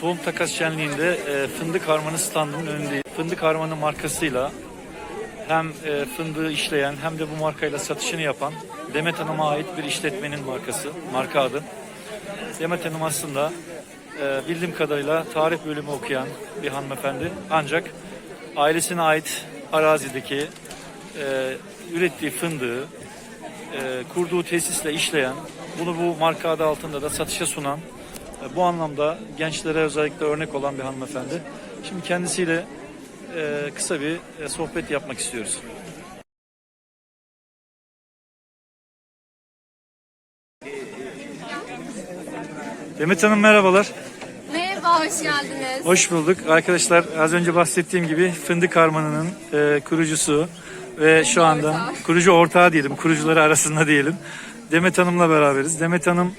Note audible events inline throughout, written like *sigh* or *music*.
Tohum takas şenliğinde e, fındık harmanı standının önünde fındık harmanı markasıyla hem e, fındığı işleyen hem de bu markayla satışını yapan Demet Hanım'a ait bir işletmenin markası, marka adı. Demet Hanım aslında e, bildiğim kadarıyla tarih bölümü okuyan bir hanımefendi. Ancak ailesine ait arazideki e, ürettiği fındığı e, kurduğu tesisle işleyen, bunu bu marka adı altında da satışa sunan, bu anlamda gençlere özellikle örnek olan bir hanımefendi. Şimdi kendisiyle e, kısa bir e, sohbet yapmak istiyoruz. Demet Hanım merhabalar. Merhaba, hoş geldiniz. Hoş bulduk. Arkadaşlar az önce bahsettiğim gibi Fındık Harmanı'nın e, kurucusu ve şu anda kurucu ortağı diyelim, kurucuları arasında diyelim. Demet Hanım'la beraberiz. Demet Hanım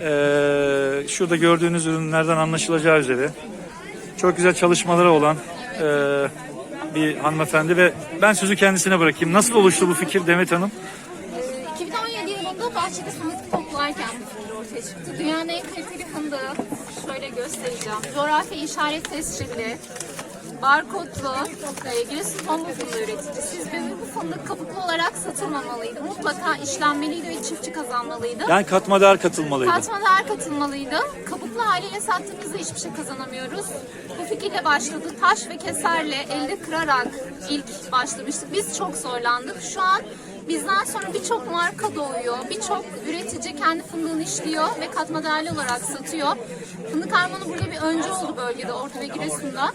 e, şurada gördüğünüz ürünlerden anlaşılacağı üzere çok güzel çalışmaları olan e, bir hanımefendi ve ben sözü kendisine bırakayım. Nasıl oluştu bu fikir Demet Hanım? Ee, 2017 yılında bahçede fındık toplarken bu fındık ortaya çıktı. Dünyanın en kaliteli fındığı, şöyle göstereceğim. Coğrafi işaret tescilli, barkodlu, e, Giresun tombul fındığı üreticisiyiz ve bu fındık kabuklu olarak satılmamalıydı. Mutlaka işlenmeliydi ve çiftçi kazanmalıydı. Yani katma değer katılmalıydı. Katma değer katılmalıydı. Kabuklu haliyle sattığımızda hiçbir şey kazanamıyoruz. Bu fikirle başladı. Taş ve keserle elde kırarak ilk başlamıştık. Biz çok zorlandık. Şu an bizden sonra birçok marka doğuyor. Birçok üretici kendi fındığını işliyor ve katma değerli olarak satıyor. Fındık harmanı burada bir öncü oldu bölgede, Orta ve Giresun'da.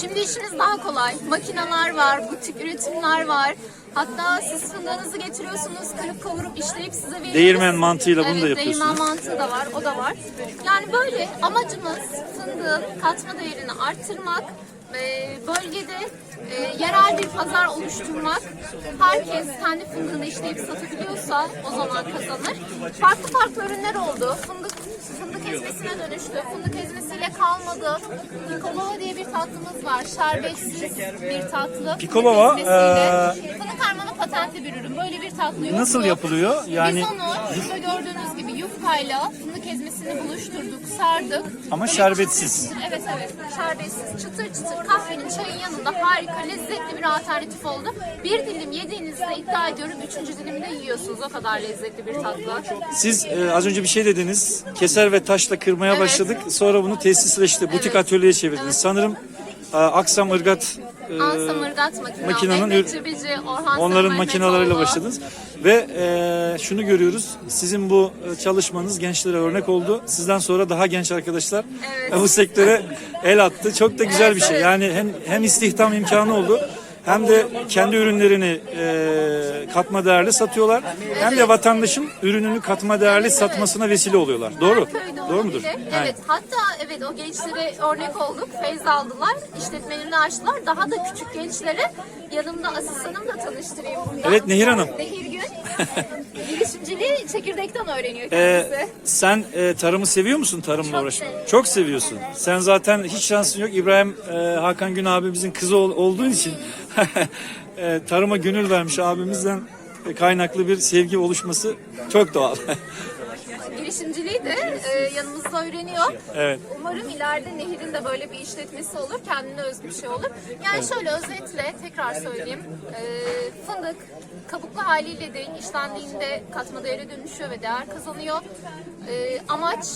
Şimdi işiniz daha kolay. Makineler var, butik üretimler var. Hatta siz fındığınızı getiriyorsunuz, kırıp kavurup işleyip size veriyoruz. Değirmen mantığıyla bunu da evet, yapıyorsunuz. değirmen mantığı da var, o da var. Yani böyle amacımız fındığın katma değerini arttırmak, bölgede e, yerel bir pazar oluşturmak. Herkes kendi fındığını işleyip satabiliyorsa o zaman kazanır. Farklı farklı ürünler oldu. Fındık fındık ezmesine dönüştü. Fındık ezmesiyle kalmadı. Pikolova diye bir tatlımız var. Şerbetsiz bir tatlı. Pikolova, Fındık ezmesiyle. Fındık harmanı patentli bir ürün. Böyle bir tatlı yok. Nasıl yapılıyor? Yani- Biz onu şurada yufkayla fındık ezmesini buluşturduk, sardık. Ama Böyle şerbetsiz. çıtır- Evet evet, şerbetsiz. Çıtır çıtır kahvenin çayın yanında harika, lezzetli bir alternatif oldu. Bir dilim yediğinizde iddia ediyorum üçüncü dilimde yiyorsunuz. O kadar lezzetli bir tatlı. Siz e, az önce bir şey dediniz. Keser ve taşla kırmaya Evet. başladık. Sonra bunu tesisleşti. Butik Evet. atölyeye çevirdiniz. Evet. Sanırım e, Aksam Irgat e, Ansam Irgat makina, makinenin Mehmet Cibici, Orhan onların Sarı, makinalarıyla başladınız. Ve e, şunu görüyoruz. Sizin bu e, çalışmanız gençlere örnek oldu. Sizden sonra daha genç arkadaşlar Evet. bu sektöre el attı. Çok da güzel Evet, bir şey. evet. Yani hem, hem istihdam imkanı oldu. Hem de kendi ürünlerini e, katma değerli satıyorlar. Hem de vatandaşın ürününü katma değerli satmasına vesile oluyorlar. Doğru. Köyde Doğru mudur? Evet. Hatta evet o gençlere örnek olduk. Feyz aldılar. işletmelerini açtılar. Daha da küçük gençlere yanımda asistanım da tanıştırayım. Evet, Nehir Hanım. Nehir Gün. *laughs* Çekirdekten öğreniyor Ee, kendisi. sen e, tarımı seviyor musun tarımla Çok uğraşmayı? seviyorum. Çok seviyorsun. Sen zaten hiç şansın yok. İbrahim e, Hakan Gün abimizin kızı ol- olduğun için *laughs* e, tarıma gönül vermiş abimizden e, kaynaklı bir sevgi oluşması çok doğal. *laughs* Girişimciliği de e, yanımızda öğreniyor. evet. Umarım ileride Nehir'in de böyle bir işletmesi olur. Kendine özgü bir şey olur. Yani şöyle özetle tekrar söyleyeyim. E, fındık kabuklu haliyle de işlendiğinde katma değere dönüşüyor ve değer kazanıyor. E, amaç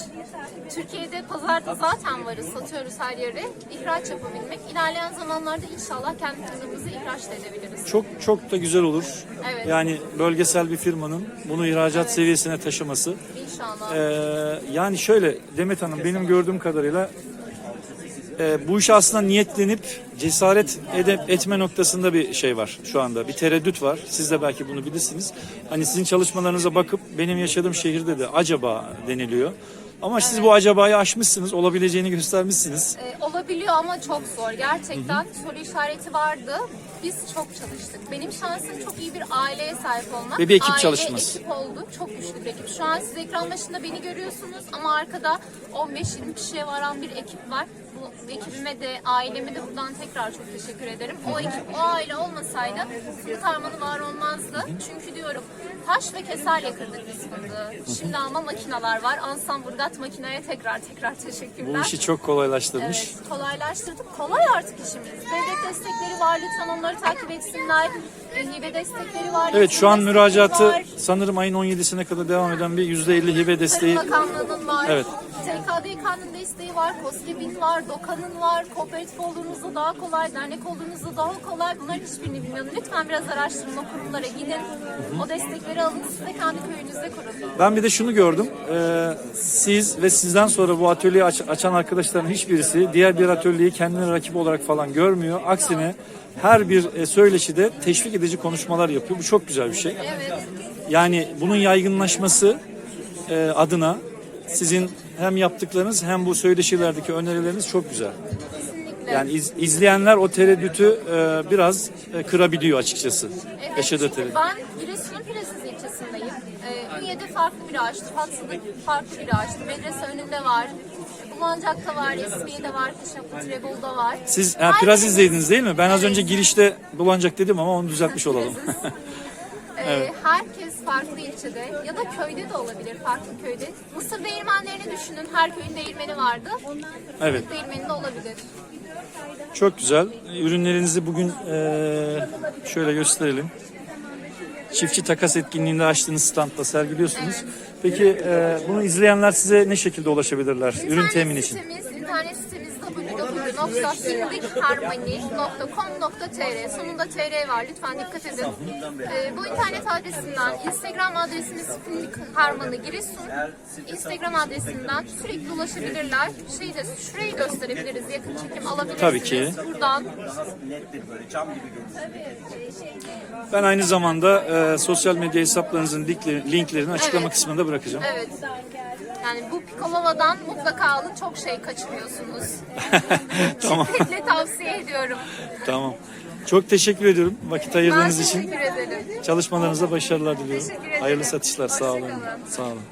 Türkiye'de pazarda zaten varız. Satıyoruz her yere. ihraç yapabilmek. İlerleyen zamanlarda inşallah kendi fındığımızı ihraç da edebiliriz. Çok çok da güzel olur. Evet. Yani bölgesel bir firmanın bunu ihracat seviyesine taşıması. İnşallah. Ee, yani şöyle Demet Hanım benim gördüğüm kadarıyla e, bu işe aslında niyetlenip cesaret ede- etme noktasında bir şey var şu anda. Bir tereddüt var. Siz de belki bunu bilirsiniz. Hani sizin çalışmalarınıza bakıp benim yaşadığım şehirde de acaba deniliyor. Ama siz bu acabayı aşmışsınız, olabileceğini göstermişsiniz. Ee, olabiliyor ama çok zor. Gerçekten soru işareti vardı. Biz çok çalıştık. Benim şansım çok iyi bir aileye sahip olmak. Ve bir ekip Aile, çalışması. ekip oldu. Çok güçlü bir ekip. Şu an siz ekran başında beni görüyorsunuz ama arkada 15-20 kişiye varan bir ekip var. Ekibime de aileme de buradan tekrar çok teşekkür ederim. O ekip, o aile olmasaydı fındık harmanı var olmazdı. Çünkü diyorum taş ve keserle kırdık biz fındığı. Şimdi ama makineler var. Ansan Burgat makineye tekrar tekrar teşekkürler. Bu işi çok kolaylaştırmış. Evet, kolaylaştırdık. Kolay artık işimiz. Devlet destekleri var. Lütfen onları takip etsinler. Hibe destekleri var. Evet şu an müracaatı var. sanırım ayın 17'sine kadar devam eden bir %50 hibe desteği. Tarım Bakanlığı'nın var. Evet. TKDK'nın desteği var. KOSGEB'in var. DOKA'nın var. Kooperatif olduğunuzda daha kolay. Dernek olduğunuzda daha kolay. Bunların hiçbirini bilmiyorum. Lütfen biraz araştırın. O kurumlara gidin. O destekleri alın. Siz de kendi köyünüzde kurun. Ben bir de şunu gördüm. Ee, siz ve sizden sonra bu atölyeyi aç- açan arkadaşların hiçbirisi diğer bir atölyeyi kendine rakip olarak falan görmüyor. Aksine her bir e, söyleşide teşvik edici konuşmalar yapıyor. Bu çok güzel bir şey. Evet. Yani bunun yaygınlaşması e, adına sizin hem yaptıklarınız hem bu söyleşilerdeki önerileriniz çok güzel. Kesinlikle. Yani iz- izleyenler o tereddütü e, biraz e, kırabiliyor açıkçası. Evet, Yaşadığı tereddüt. ben Giresun'un Piresiz ilçesindeyim. Ee, Ünye'de farklı bir ağaçtı, Fatsa'da farklı bir ağaçtı. Medrese önünde var. Bulancak'ta var, İsmiye'de var, Kışlaplı Trebolu'da var. Siz ha, Piraziz'deydiniz değil mi? Ben az önce girişte bulanacak dedim ama onu düzeltmiş *laughs* olalım. Ee, *laughs* Herkes farklı ilçede ya da köyde de olabilir, farklı köyde. Mısır değirmenlerini düşünün, her köyün değirmeni vardı. Evet. Değirmeni de olabilir. Çok güzel. Ürünlerinizi bugün eee, şöyle gösterelim. Çiftçi takas etkinliğinde açtığınız standta sergiliyorsunuz. Peki eee, bunu izleyenler size ne şekilde ulaşabilirler ürün İnternet temin için? Sitemiz, internet sitemiz www.findikharmony.com.tr Sonunda tr var lütfen dikkat edin. Ee, bu internet adresinden Instagram adresimiz Findik Harmony Giresun. Instagram adresinden sürekli ulaşabilirler. Şeyi de şurayı gösterebiliriz. Yakın çekim alabilirsiniz. Tabii ki. Buradan Ben aynı zamanda eee, sosyal medya hesaplarınızın linkleri- linklerini açıklama Evet. kısmında bırakacağım. evet. Yani bu Pikolova'dan mutlaka alın. Çok şey kaçırıyorsunuz. *laughs* Tamam. Şiddetle tavsiye ediyorum. Tamam. Çok teşekkür ediyorum vakit Ben ayırdığınız için. teşekkür ederim. Çalışmalarınıza başarılar diliyorum. Teşekkür ederim. Hayırlı satışlar. Sağ olun. Hoşça kalın. Sağ olun.